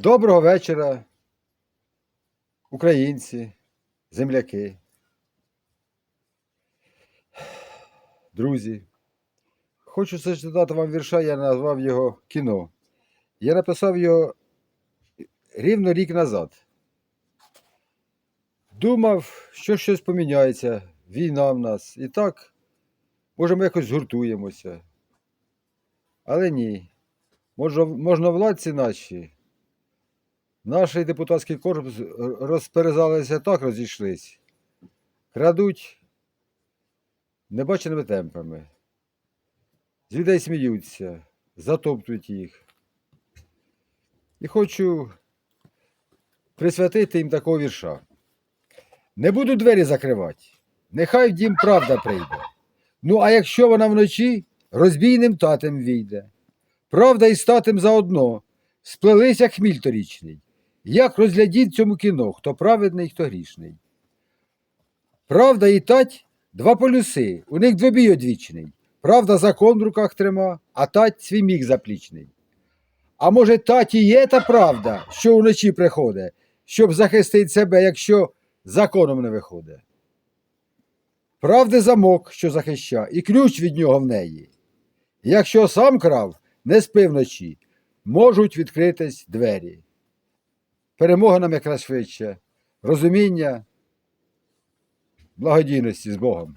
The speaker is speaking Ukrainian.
Доброго вечора, українці, земляки, друзі. Хочу зачитати вам вірша, я назвав його кіно. Я написав його рівно рік назад. Думав, що щось поміняється, війна в нас. І так, може, ми якось згуртуємося. Але ні. Може, можновладці наші наш депутатський корпус розперезалися так, розійшлись. Крадуть небаченими темпами. З людей сміються, затоптують їх. І хочу присвятити їм такого вірша. Не буду двері закривати, нехай в дім правда прийде. Ну, а якщо вона вночі, розбійним татем війде. Правда і статем заодно, сплелися хміль торічний. Як розглядіть цьому кіно, хто праведний, хто грішний. Правда і тать два полюси, у них двобій одвічний. Правда, закон в руках трима, а тать свій міг заплічний. А може, тать і є та правда, що вночі приходить, щоб захистити себе, якщо законом не виходить. Правди замок, що захища, і ключ від нього в неї. Якщо сам крав, не спи вночі, можуть відкритись двері. Перемога нам якраз швидше, розуміння, благодійності з Богом.